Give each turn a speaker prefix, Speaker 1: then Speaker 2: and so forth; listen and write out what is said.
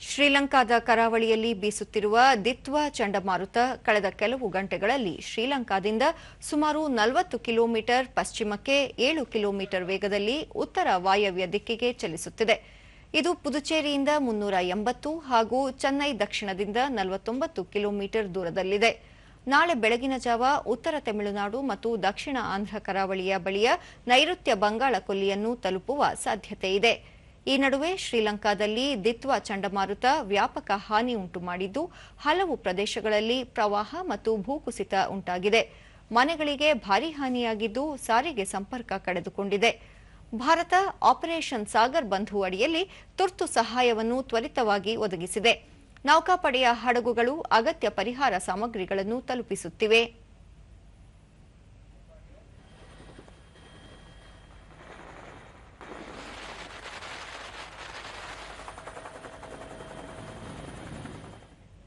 Speaker 1: ಶ್ರೀಲಂಕಾದ ಕರಾವಳಿಯಲ್ಲಿ ಬೀಸುತ್ತಿರುವ ದಿತ್ವ ಚಂಡಮಾರುತ ಕಳೆದ ಕೆಲವು ಗಂಟೆಗಳಲ್ಲಿ ಶ್ರೀಲಂಕಾದಿಂದ ಸುಮಾರು ನಲವತ್ತು ಕಿಲೋಮೀಟರ್ ಪಶ್ಚಿಮಕ್ಕೆ ಏಳು ಕಿಲೋಮೀಟರ್ ವೇಗದಲ್ಲಿ ಉತ್ತರ ವಾಯವ್ಯ ದಿಕ್ಕಿಗೆ ಚಲಿಸುತ್ತಿದೆ. ಇದು ಪುದುಚೇರಿಯಿಂದ ಮುನ್ನೂರ ಎಂಬತ್ತು ಹಾಗೂ ಚೆನ್ನೈ ದಕ್ಷಿಣದಿಂದ ನಲವತ್ತೊಂಬತ್ತು ಕಿಲೋಮೀಟರ್ ದೂರದಲ್ಲಿದೆ. ನಾಳೆ ಬೆಳಗಿನ ಜಾವ ಉತ್ತರ ತಮಿಳುನಾಡು ಮತ್ತು ದಕ್ಷಿಣ ಆಂಧ್ರ ಕರಾವಳಿಯ ಬಳಿಯ ನೈಋತ್ಯ ಬಂಗಾಳ ಕೊಲ್ಲಿಯನ್ನು ತಲುಪುವ ಸಾಧ್ಯತೆ ಇದೆ. ಈ ನಡುವೆ ಶ್ರೀಲಂಕಾದಲ್ಲಿ ದಿತ್ವ ಚಂಡಮಾರುತ ವ್ಯಾಪಕ ಹಾನಿ ಉಂಟು ಮಾಡಿದ್ದು ಹಲವು ಪ್ರದೇಶಗಳಲ್ಲಿ ಪ್ರವಾಹ ಮತ್ತು ಭೂಕುಸಿತ ಉಂಟಾಗಿದೆ. ಮನೆಗಳಿಗೆ ಭಾರೀ ಹಾನಿಯಾಗಿದ್ದು ಸಾರಿಗೆ ಸಂಪರ್ಕ ಕಳೆದುಕೊಂಡಿದೆ. ಭಾರತ ಆಪರೇಷನ್ ಸಾಗರ್ ಬಂಧು ಅಡಿಯಲ್ಲಿ ತುರ್ತು ಸಹಾಯವನ್ನು ತ್ವರಿತವಾಗಿ ಒದಗಿಸಿದೆ. ನೌಕಾಪಡೆಯ ಹಡಗುಗಳು ಅಗತ್ಯ ಪರಿಹಾರ ಸಾಮಗ್ರಿಗಳನ್ನು ತಲುಪಿಸುತ್ತಿವೆ.